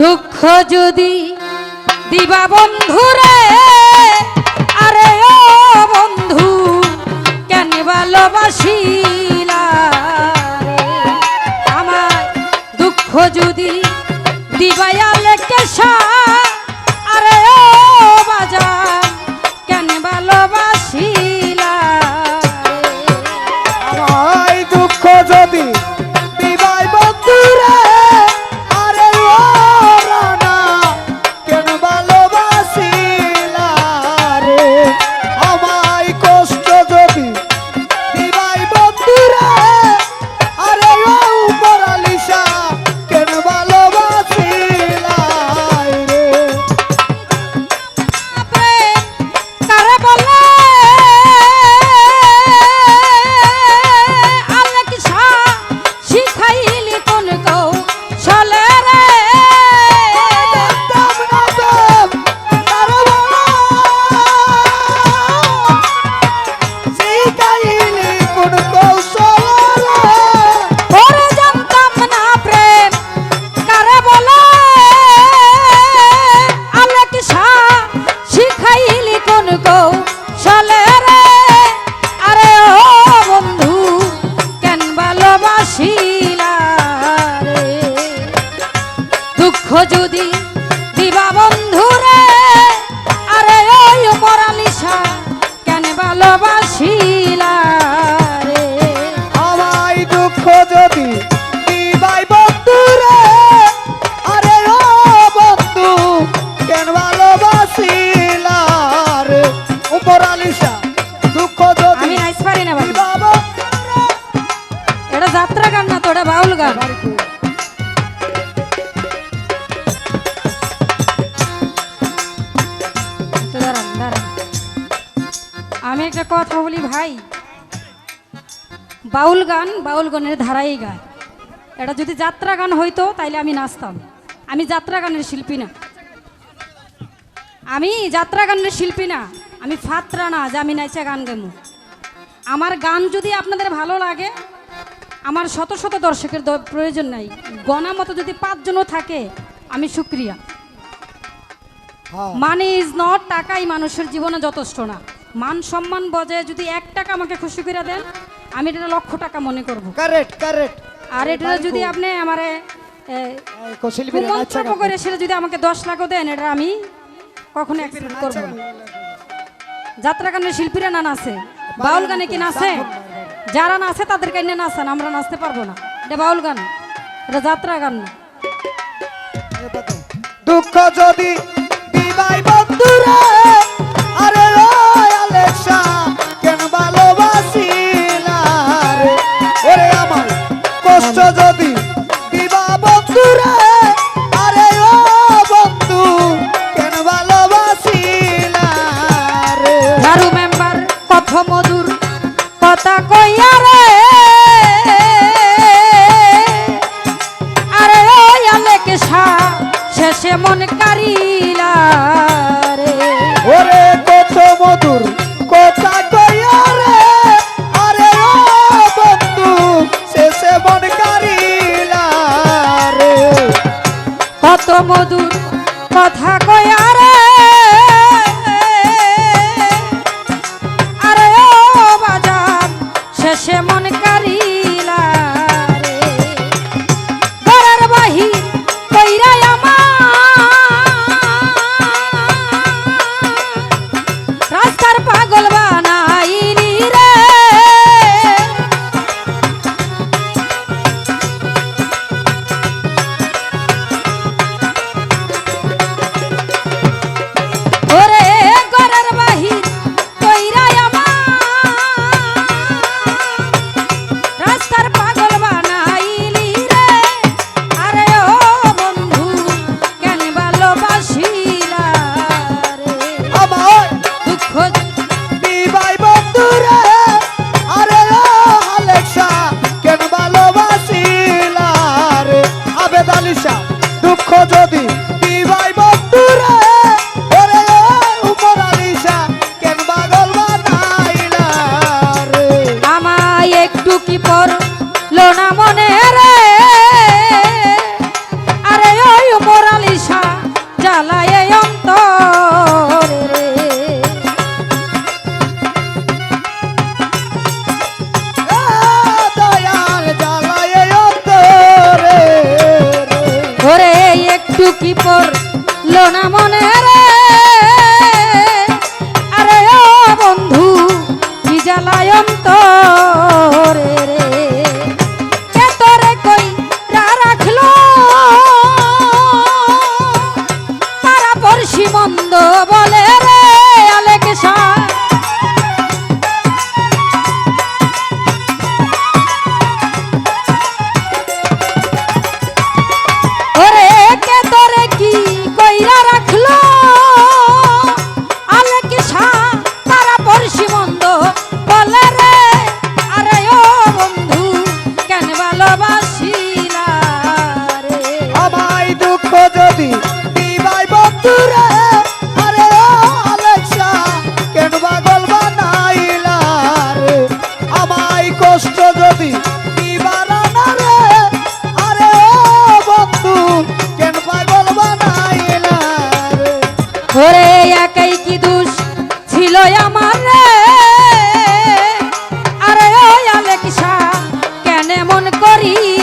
দুঃখ যদি দিবা বন্ধুরে, আরে ও বন্ধু, কেন ভালোবাসিলা রে? আমার দুঃখ যদি দিবায়ালে কেশা আমি একটা কথা বলি ভাই। বাউল গান বাউল গানের ধারাই গায় এটা যদি যাত্রা গান হইতো তাইলে আমি নাচতাম। আমি যাত্রা গানের শিল্পী না। আমি যাত্রা গানের শিল্পী না। আমি ফাত্রা না যে আমি নাইচা গান গামু আমার গান যদি আপনাদের ভালো লাগে আমার শত শত দর্শকের প্রয়োজন নাই। গণা মতো যদি পাঁচজনও থাকে আমি সুক্রিয়া। মানি ইজ নট টাকাই মানুষের জীবনে যথেষ্ট না। মান সম্মান বজায় যদি এক টাকা আমাকে খুশি করে দেন আমি এটা লক্ষ টাকা মনে করব। কারেক্ট কারেক্ট আর এটা যদি আপনি আমারে কুমন্ত্রণ করে সেটা যদি আমাকে দশ লাখও দেন এটা আমি কখনো অ্যাকসেপ্ট করব যাত্রা গানের শিল্পীরা না নাচে। বাউল গানে কি নাচে? যারা নাচে তাদের কাইনে নাচান আমরা নাচতে পারব না। এটা বাউল গান। এটা যাত্রা গান না দুঃখ যদি বন্ধুরে como tú. শেষে মন একটু কি পর লোনা মনে রে? আরে ওই মোরালিসা জ্বালায় অন্তর ওরে একটু কি পর লোনা মনে রে? মন